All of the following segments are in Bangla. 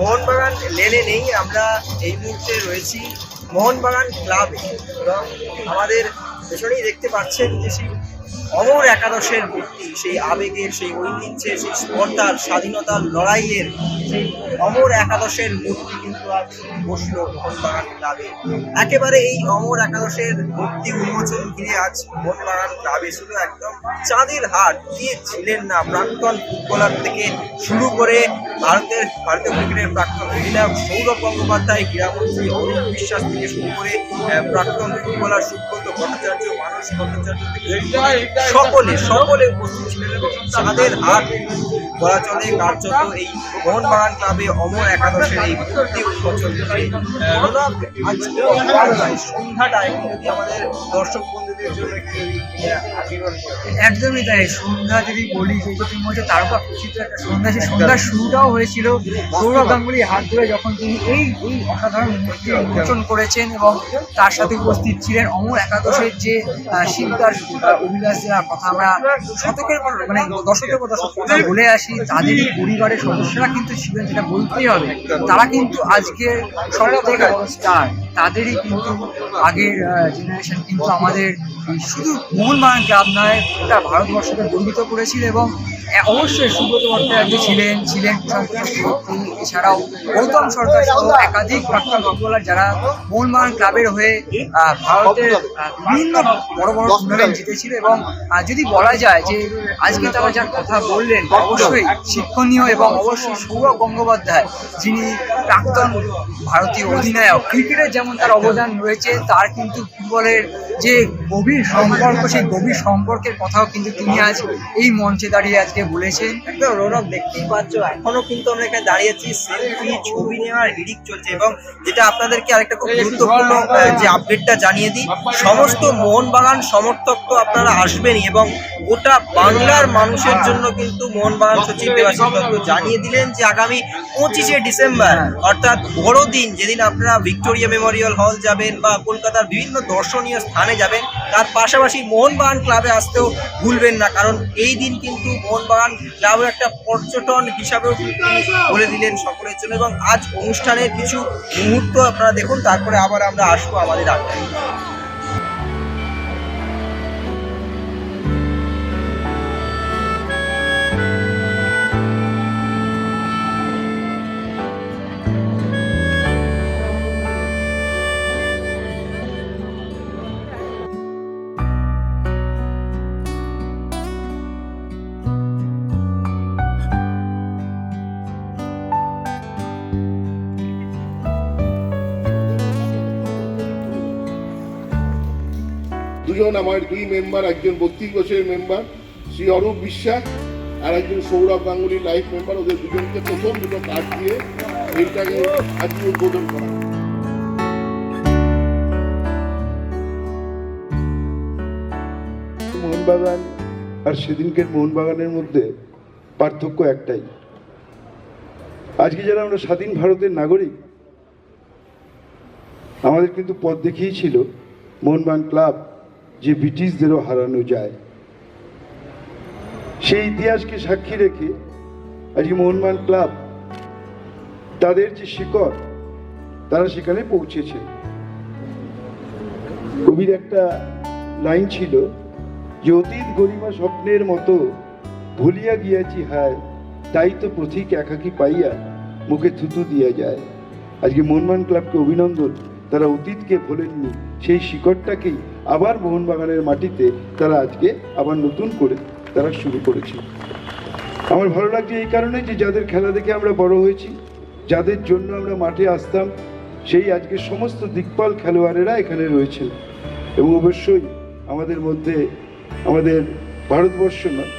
মোহনবাগান লেনে নেই, আমরা এই মুহূর্তে রয়েছি মোহনবাগান ক্লাবে। এবং আমাদের পেছনেই দেখতে পাচ্ছেন যে সেই অমর একাদশের মূর্তি সেই আবেগের, সেই ঐতিহ্যের, সেই স্পর্ধার, স্বাধীনতার লড়াইয়ের সেই অমর একাদশের মূর্তি কিন্তু আজ বসল মোহনবাগান ক্লাবে। একেবারে এই অমর একাদশের মূর্তি উন্মোচন ঘিরে আজ মোহনবাগান ক্লাবে ছিল একদম চাঁদের হাট দিয়ে ছিলেন না, প্রাক্তন ফুটবলার থেকে শুরু করে ভারতের, ভারতীয় ক্রিকেটের প্রাক্তন অধিনায়ক সৌরভ গঙ্গোপাধ্যায়, ক্রীড়ামন্ত্রী অরুণ বিশ্বাস থেকে শুরু করে প্রাক্তন ফুটবলার সুব্রত ভট্টাচার্য, মানস ভট্টাচার্য থেকে সকলে সকলে উপস্থিত ছিলেন এবং চাঁদের হাট বলা চলে কার্যত এই মোহনবাগান ক্লাবে অমর একাদশের এই ঘিরে আজকে সন্ধ্যাটায় আমাদের দর্শক বন্ধুদের জন্য। একদমই তাই সন্ধ্যা যদি বলি যে যে তুমি হচ্ছে তারকা একটা সন্ধ্যা সেই সন্ধ্যার শুরুটাও হয়েছিল সৌরভ গাঙ্গুলি হাত ধরে যখন তিনি এই এই অসাধারণ মূর্তি উন্মোচন করেছেন এবং তার সাথে উপস্থিত ছিলেন অমর একাদশের যে আহ, অভিলাষের কথা আমরা শতকের পর মানে দশকের পর দশক কথা আসি তাদেরই পরিবারের সদস্যরা কিন্তু ছিলেন যেটা বলতেই হবে, তারা কিন্তু আজকে সব স্টার তাদেরই কিন্তু আগের জেনারেশন কিন্তু আমাদের শুধু মোহনবাগান ক্লাব নয়, গোটা ভারতবর্ষকে গর্বিত করেছিল এবং অবশ্যই সুব্রত ভট্টাচার্য ছিলেন ছিলেন প্রশান্ত এছাড়াও গৌতম সরকার সহ একাধিক প্রাক্তন ফুটবলার যারা মোহনবাগান ক্লাবের হয়ে ভারতের বিভিন্ন বড় বড় টুর্নামেন্ট জিতেছিল এবং আহ, যদি বলা যায় যে আজকে তারা যার কথা বললেন অবশ্যই শিক্ষণীয় এবং অবশ্যই সৌরভ গঙ্গোপাধ্যায় যিনি প্রাক্তন ভারতীয় অধিনায়ক ক্রিকেটের যেমন তার অবদান রয়েছে তার কিন্তু ফুটবলের যে গভীর সম্পর্ক সেই গভীর সম্পর্কের কথাও কিন্তু তিনি আজ এই মঞ্চে দাঁড়িয়ে আজকে বলেছেন। একদম রৌনক দেখতেই পাচ্ছ এখনও কিন্তু আমরা এখানে দাঁড়িয়ে আছি সেলফি ছবি নেওয়ার হিড়িক চলছে এবং যেটা আপনাদেরকে আরেকটা খুব গুরুত্বপূর্ণ যে আপডেটটা জানিয়ে দিই সমস্ত মোহনবাগান সমর্থক তো আপনারা আসবেনই এবং গোটা বাংলার মানুষের জন্য কিন্তু মোহনবাগান সচিব দেবাশিস দত্ত জানিয়ে দিলেন যে আগামী পঁচিশে ডিসেম্বর, অর্থাৎ বড়দিন, যেদিন আপনারা ভিক্টোরিয়া মেমোরিয়াল হল যাবেন বা কলকাতার বিভিন্ন দর্শনীয় স্থানে যাবেন, তার পাশাপাশি মোহনবাগান ক্লাবে আসতেও ভুলবেন না, কারণ এই দিন কিন্তু মোহনবাগান ক্লাবের একটা পর্যটন হিসাবেও বলে দিলেন সকলের জন্য এবং আজ অনুষ্ঠানের কিছু মুহূর্ত আপনারা দেখুন, তারপরে আবার আমরা আসব আমাদের আড্ডায়। দুজন আমার দুই মেম্বার একজন বত্রিশ বছরের মেম্বার শ্রী অরূপ বিশ্বাস আর একজন সৌরভ গাঙ্গুলি লাইফ মেম্বার ওদের দুজনকে প্রথম দুটো কার্ড দিয়ে এইটাকে আজকে উদ্বোধন করা। মোহনবাগান আর সেদিনকের মোহনবাগানের মধ্যে পার্থক্য একটাই। আজকে যারা আমরা স্বাধীন ভারতের নাগরিক, আমাদের কিন্তু পথ দেখিয়েছিল মোহনবাগান ক্লাব। যে ব্রিটিশদেরও হারানো যায়। সেই ইতিহাসকে সাক্ষী রেখে আজকে মোহনবাগান ক্লাব তাদের যে শিকড়, তারা সেখানে পৌঁছেছে। কবির একটা লাইন ছিল যে অতীত গরিমা স্বপ্নের মতো ভুলিয়া গিয়াছি হায়, তাই তো প্রথিক একাকি পাইয়া মুখে থুতু দিয়া যায়। আজকে মোহনবাগান ক্লাবকে অভিনন্দন, তারা অতীতকে ভোলেননি, সেই শিকড়টাকেই আবার মোহনবাগানের মাটিতে তারা আজকে আবার নতুন করে তারা শুরু করেছে। আমার ভালো লাগছে এই কারণে যে যাদের খেলা দেখে আমরা বড় হয়েছি, যাদের জন্য আমরা মাঠে আসতাম, সেই আজকে সমস্ত দিকপাল খেলোয়াড়েরা এখানে রয়েছেন। এবং অবশ্যই আমাদের মধ্যে, আমাদের ভারতবর্ষ নয়,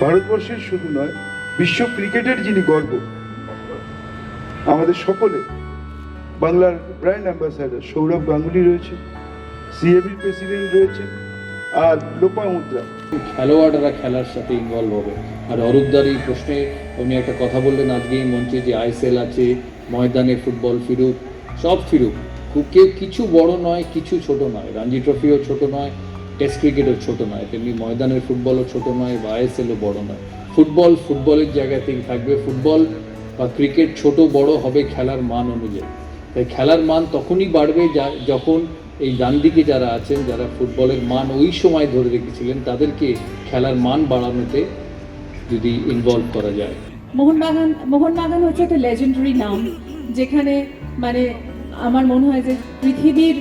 ভারতবর্ষের শুধু নয়, বিশ্ব ক্রিকেটের যিনি গর্ব, আমাদের সকলে, বাংলার ব্র্যান্ড অ্যাম্বাসাডার সৌরভ গাঙ্গুলি রয়েছে। সিএবির প্রেসিডেন্ট রয়েছে আর লোপা মুদ্রা। খেলোয়াড়রা খেলার সাথে ইনভলভ হবে। আর অরূপদার এই প্রশ্নে উনি একটা কথা বললেন আজকে এই মঞ্চে যে আইএসএল আছে, ময়দানে ফুটবল ফিরুক, সব ফিরুক। কেউ কিছু বড় নয়, কিছু ছোট নয়। রঞ্জি ট্রফিও ছোট নয় টেস্ট ক্রিকেটও ছোট নয়। তেমনি ময়দানের ফুটবলও ছোট নয়, বা আইএসএলও বড় নয়। ফুটবল ফুটবলের জায়গাতেই থাকবে। ফুটবল বা ক্রিকেট ছোট বড় হবে খেলার মান অনুযায়ী। তাই খেলার মান তখনই বাড়বে যা যখন এই ডান দিকে যারা আছেন, যারা ফুটবলের মান ওই সময় ধরে রেখেছিলেন, তাদেরকে খেলার মান বাড়ানোতে যদি ইনভলভ করা যায়। মোহনবাগান মোহনবাগান হচ্ছে একটা লেজেন্ডারি নাম, যেখানে মানে আমার মনে হয় যে পৃথিবীর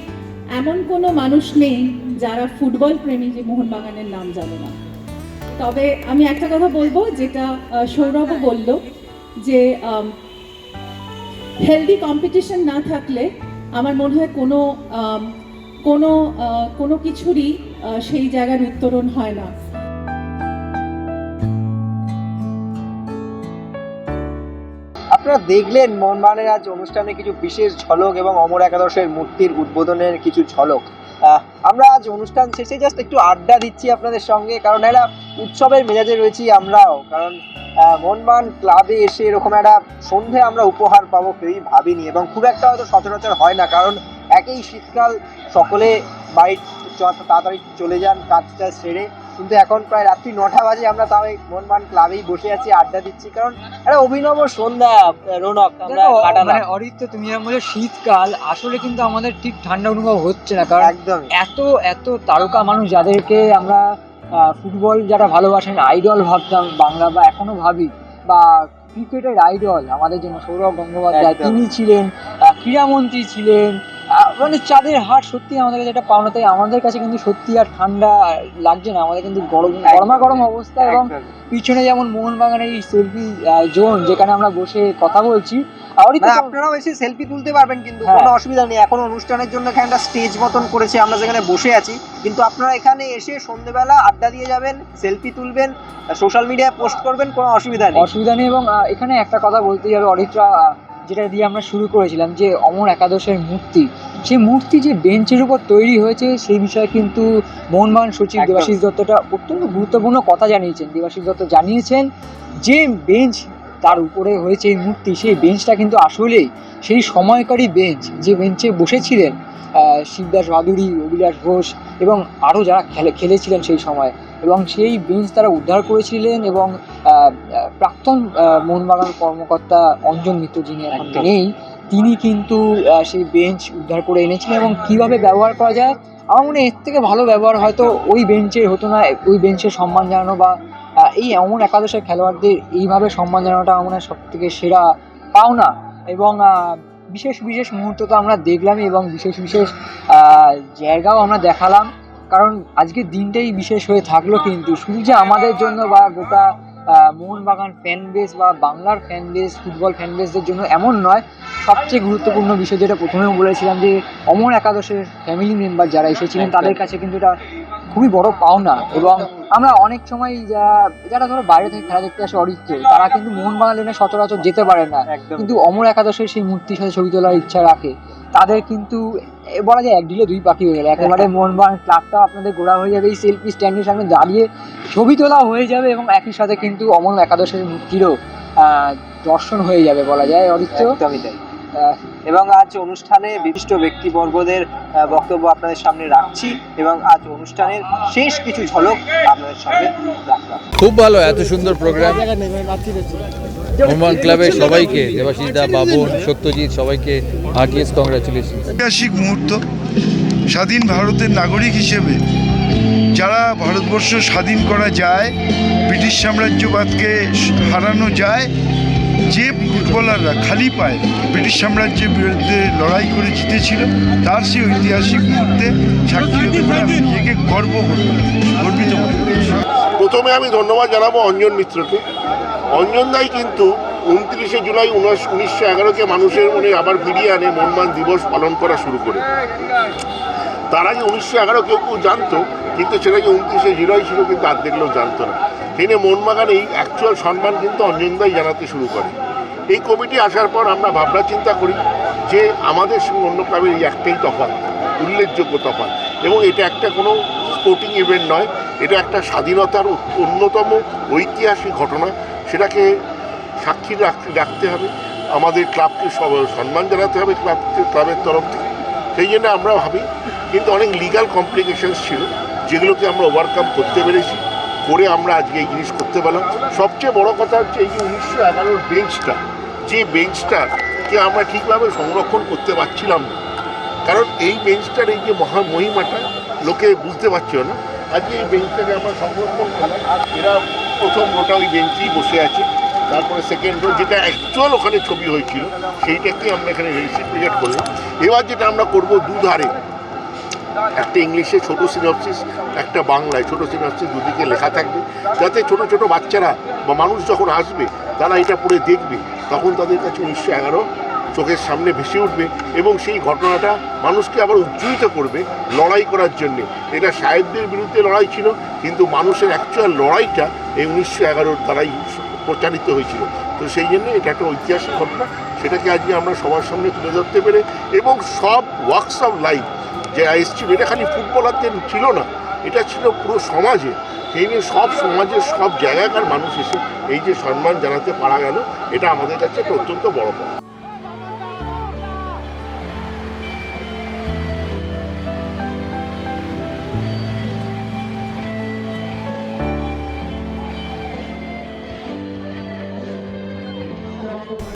এমন কোনো মানুষ নেই যারা ফুটবল প্রেমী যে মোহনবাগানের নাম জানে না। তবে আমি একটা কথা বলব, যেটা সৌরভও বলল যে হেলদি কম্পিটিশন না থাকলে আমার মনে হয় কোনো কোনো কোনো কিছুরই সেই জায়গার উত্তরণ হয় না। আপনারা দেখলেন মোহনবাগানের আজ অনুষ্ঠানে কিছু বিশেষ ঝলক এবং অমর একাদশের মূর্তির উদ্বোধনের কিছু ঝলক। আমরা আজ অনুষ্ঠান শেষে জাস্ট একটু আড্ডা দিচ্ছি আপনাদের সঙ্গে, কারণ একটা উৎসবের মেজাজে রয়েছি আমরাও। কারণ মনমান ক্লাবে এসে এরকম একটা সন্ধে আমরা উপহার পাবো কেউই ভাবিনি এবং খুব একটা হয়তো সচরাচর হয় না, কারণ একই শীতকাল সকলে বাড়ি তাড়াতাড়ি চলে যান কাজটা সেরে। কিন্তু এখন প্রায় রাত্রি নটা বাজে আমরা তাও এই মোহনবাগান ক্লাবেই বসে আছি আড্ডা দিচ্ছি। কারণ একটা অভিনব সন্ধ্যা রৌনক আমরা কাটালাম। মানে অরিত্য তুমি বলছো শীতকাল আসলে কিন্তু আমাদের ঠিক ঠান্ডা অনুভব হচ্ছে না। কারণ একদম এত এত তারকা মানুষ যাদেরকে আমরা ফুটবল যারা ভালোবাসেন আইডল ভাবতাম বাংলা বা এখনও ভাবি বা ক্রিকেটের আইডল আমাদের জন্য সৌরভ গঙ্গোপাধ্যায় তিনি ছিলেন ক্রীড়ামন্ত্রী ছিলেন মানে চাঁদের হাট সত্যি আমাদের কাছে একটা পাওনা তাই আমাদের কাছে কিন্তু সত্যি আর ঠান্ডা লাগছে না। আমাদের কিন্তু গরম গরমা গরম অবস্থা এবং পিছনে যেমন মোহনবাগানের এই সেলফি জোন যেখানে আমরা বসে কথা বলছি মানে আপনারাও এসে সেলফি তুলতে পারবেন কিন্তু হ্যাঁ। কোনো অসুবিধা নেই। এখন অনুষ্ঠানের জন্য এখানে একটা স্টেজ মতন করেছে আমরা যেখানে বসে আছি। কিন্তু আপনারা এখানে এসে সন্ধ্যেবেলা আড্ডা দিয়ে যাবেন সেলফি তুলবেন সোশ্যাল মিডিয়ায় পোস্ট করবেন কোনো অসুবিধা নেই। অসুবিধা নেই এবং এখানে একটা কথা বলতেই হবে অরিত্রা যেটা দিয়ে আমরা শুরু করেছিলাম যে অমর একাদশের মূর্তি সেই মূর্তি যে বেঞ্চের উপর তৈরি হয়েছে সেই বিষয়ে কিন্তু মোহনবাগান সচিব দেবাশিষ দেবাশিস দত্তটা অত্যন্ত গুরুত্বপূর্ণ কথা জানিয়েছেন। দেবাশিস দত্ত জানিয়েছেন যে বেঞ্চ তার উপরে হয়েছে এই মূর্তি সেই বেঞ্চটা কিন্তু আসলেই সেই সময়কারী বেঞ্চ যে বেঞ্চে বসেছিলেন শিবদাস ভাদুরী অভিলাষ ঘোষ এবং আরও যারা খেলে খেলেছিলেন সেই সময়। এবং সেই বেঞ্চ তারা উদ্ধার করেছিলেন এবং প্রাক্তন মোহনবাগান কর্মকর্তা অঞ্জন মিত্র যিনি এখন নেই তিনি কিন্তু সেই বেঞ্চ উদ্ধার করে এনেছিলেন এবং কীভাবে ব্যবহার করা যায় আমার মনে এর থেকে ভালো ব্যবহার হয়তো ওই বেঞ্চের হতো না ওই বেঞ্চের সম্মান জানানো বা এই এমন একাদশের খেলোয়াড়দের এইভাবে সম্মান জানানোটা আমার মনে হয় সব থেকে সেরা পাওনা। এবং বিশেষ বিশেষ মুহূর্ত তো আমরা দেখলামই এবং বিশেষ বিশেষ জায়গাও আমরা দেখালাম। কারণ আজকের দিনটাই বিশেষ হয়ে থাকল কিন্তু, শুধু যে আমাদের জন্য বা গোটা মোহনবাগান ফ্যান বেস বা বাংলার ফ্যান বেস ফুটবল ফ্যান বেসদের জন্য এমন নয় সবচেয়ে গুরুত্বপূর্ণ বিষয় যেটা প্রথমেও বলেছিলাম যে অমর একাদশের ফ্যামিলি মেম্বার যারা এসেছিলেন তাদের কাছে কিন্তু এটা খুবই বড় পাওনা এবং আমরা অনেক সময় যারা ধরো বাইরে থেকে খেলা দেখতে আসে অরিত্র তারা কিন্তু মোহনবাগান লেনে সচরাচর যেতে পারে না। কিন্তু অমর একাদশের সেই মূর্তির সাথে ছবি তোলার ইচ্ছা রাখে। তাদের কিন্তু বলা যায় এক ঢিলে দুই পাখি হয়ে গেলে। একেবারে মোহনবাগান ক্লাবটাও আপনাদের গোড়া হয়ে যাবে। এই সেলফি স্ট্যান্ডের সামনে দাঁড়িয়ে ছবি তোলা হয়ে যাবে এবং একই সাথে কিন্তু অমর একাদশের মূর্তিরও দর্শন হয়ে যাবে বলা যায় অরিত্র। একদমই তাই। এবং আজ অনুষ্ঠানে বিশিষ্ট ব্যক্তিবর্গদের বক্তব্য আপনাদের সামনে রাখছি এবং আজ অনুষ্ঠানের শেষ কিছু ঝলক আপনাদের সামনে রাখলাম। খুব ভালো এত সুন্দর প্রোগ্রাম মোহনবাগান ক্লাবের সবাইকে দেবাশিস দা বাবন সত্যজিৎ সবাইকে হার্টিয়েস্ট কংগ্রাচুলেশন ঐতিহাসিক মুহূর্ত। স্বাধীন ভারতের নাগরিক হিসেবে যারা ভারতবর্ষ স্বাধীন করা যায় ব্রিটিশ সাম্রাজ্যবাদকে হারানো যায় যে ফুটবলাররা খালি পায় ব্রিটিশ সাম্রাজ্যের বিরুদ্ধে লড়াই করে জিতেছিল তার সেই ঐতিহাসিক মুহূর্তে সাক্ষী হতে পারে নিজেকে গর্ব গর্বিত প্রথমে আমি ধন্যবাদ জানাব অঞ্জন মিত্রকে। অঞ্জন দাই কিন্তু উনত্রিশে জুলাই উনিশ উনিশশো এগারোকে মানুষের মনে আবার ফিরিয়ে আনে মনমান দিবস পালন করা শুরু করে। তার আগে উনিশশো এগারো কেউ কেউ জানতো, কিন্তু সেটা যে উনত্রিশে জুলাই ছিল কিন্তু আর দেখলেও জানতো না। তিনি মোহনবাগান এই অ্যাকচুয়াল সম্মান কিন্তু অঞ্জন দাই জানাতে শুরু করে। এই কমিটি আসার পর আমরা ভাবনা চিন্তা করি যে আমাদের সঙ্গে অন্য ক্লাবের এই একটাই তফাৎ, উল্লেখযোগ্য তফাৎ। এবং এটা একটা কোনো স্পোর্টিং ইভেন্ট নয়, এটা একটা স্বাধীনতার অন্যতম ঐতিহাসিক ঘটনা। সেটাকে সাক্ষী রাখতে হবে। আমাদের ক্লাবকে সম্মান জানাতে হবে ক্লাবকে ক্লাবের তরফ থেকে। সেই জন্য আমরা ভাবি, কিন্তু অনেক লিগাল কমপ্লিকেশানস ছিল, যেগুলোকে আমরা ওভারকাম করতে পেরেছি, করে আমরা আজকে এই জিনিস করতে পারলাম। সবচেয়ে বড় কথা হচ্ছে এই যে উনিশশো এগারোর বেঞ্চটা যে বেঞ্চটাকে আমরা ঠিকভাবে সংরক্ষণ করতে পারছিলাম না। কারণ এই বেঞ্চটার এই যে মহা মহিমাটা, লোকে বুঝতে পারছিল না। আজকে এই বেঞ্চটাকে আমরা সংরক্ষণ করলাম এরা প্রথম রোটা ওই বেঞ্চেই বসে আছে। তারপরে সেকেন্ড রো যেটা অ্যাকচুয়াল ওখানে ছবি হয়েছিল সেইটাকে আমরা এখানে রেসিপ্রিকেট করলাম। এবার যেটা আমরা করব দুধারে। একটা ইংলিশে ছোটো সিনপসিস একটা বাংলায়। ছোটো সিনপসিস দুদিকে লেখা থাকবে। যাতে ছোট ছোট বাচ্চারা বা মানুষ যখন আসবে, তারা এটা পড়ে দেখবে। তখন তাদের কাছে উনিশশো এগারো চোখের সামনে ভেসে উঠবে এবং সেই ঘটনাটা মানুষকে আবার উজ্জীবিত করবে লড়াই করার জন্যে। এটা সাহেবদের বিরুদ্ধে লড়াই ছিল, কিন্তু মানুষের অ্যাকচুয়াল লড়াইটা এই উনিশশো এগারোর দ্বারাই প্রচারিত হয়েছিল। তো সেই জন্য এটা একটা ঐতিহাসিক ঘটনা। সেটাকে আজকে আমরা সবার সামনে তুলে ধরতে পেরে এবং সব ওয়ার্কস অফ লাইফ যে এসছিল, এটা খালি ফুটবলারদের ছিল না, এটা ছিল পুরো সমাজে। সেই নিয়ে সব সমাজের সব জায়গাকার মানুষ এসে এই যে সম্মান জানাতে পারা গেল, এটা আমাদের কাছে একটা অত্যন্ত বড় পাওয়া